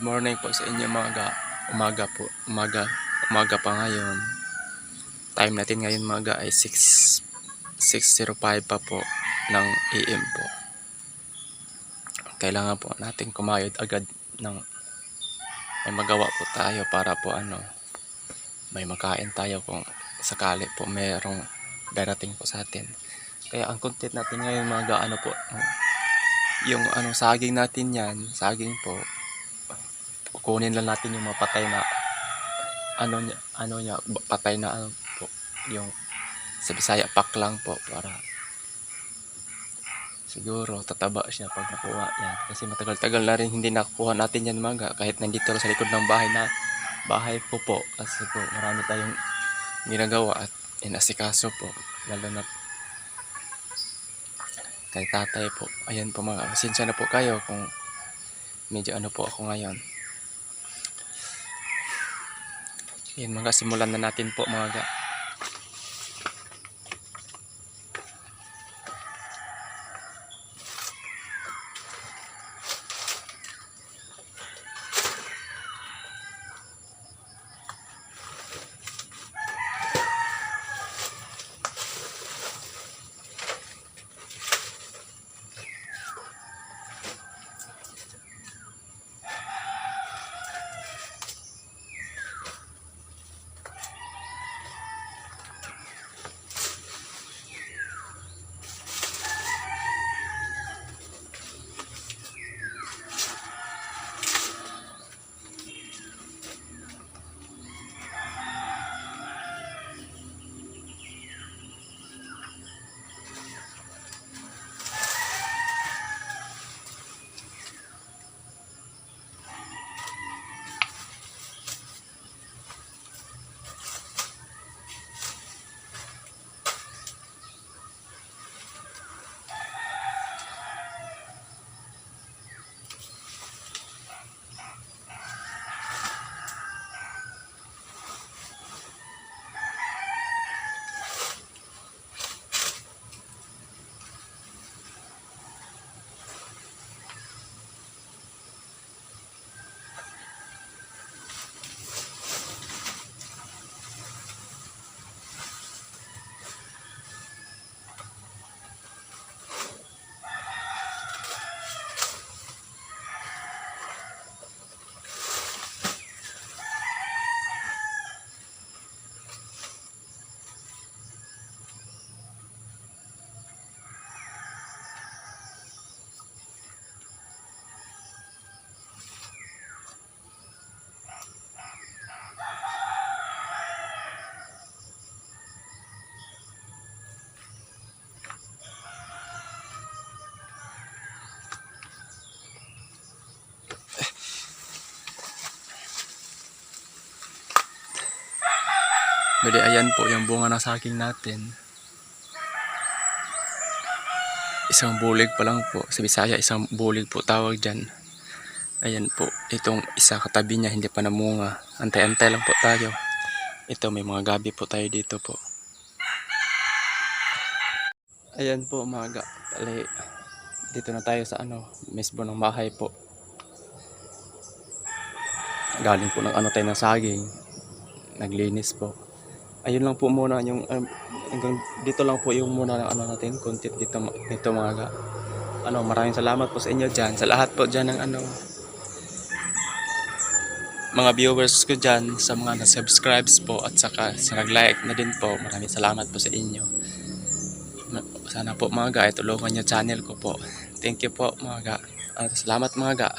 Morning po sa inyo mga ga. Umaga po. Umaga. Umaga pa ngayon. Time natin ngayon mga ga ay 6 6.05 pa po ng AM po. Kailangan po natin kumayod agad ng may magawa po tayo para po ano may makain tayo kung sakali po merong darating po sa atin. Kaya ang content natin ngayon mga ga, ano po yung ano saging natin yan, saging po kukunin lang natin yung mapatay na ano niya, ano niya, patay na ano po, yung sa Bisaya pack lang po para siguro tataba siya pag nakuha yan. Kasi matagal-tagal na rin hindi nakuha natin yan mga kahit nandito sa likod ng bahay na bahay ko po. Kasi po marami tayong ginagawa at inasikaso po lalo na kay tatay po. Ayan po mga pasensya na po kayo kung medyo ano po ako ngayon Yan mga simulan na natin po mga ga. Bali ayan po yung bunga ng saging natin. Isang bulig pa lang po. Sa Bisaya, isang bulig po tawag dyan. Ayan po. Itong isa katabi niya, hindi pa namunga. Antay-antay lang po tayo. Ito, may mga gabi po tayo dito po. Ayan po mga ga. Bali, dito na tayo sa ano, mismo ng bahay po. Galing po ng ano tayo ng saging. Naglinis po ayun lang po muna yung um, hanggang dito lang po yung muna ng ano natin content dito dito mga ga. ano maraming salamat po sa inyo diyan sa lahat po diyan ng ano mga viewers ko diyan sa mga na-subscribes po at saka sa nag-like na din po. Maraming salamat po sa inyo. Sana po mga ga tulungan niyo channel ko po. Thank you po mga ga. At salamat mga ga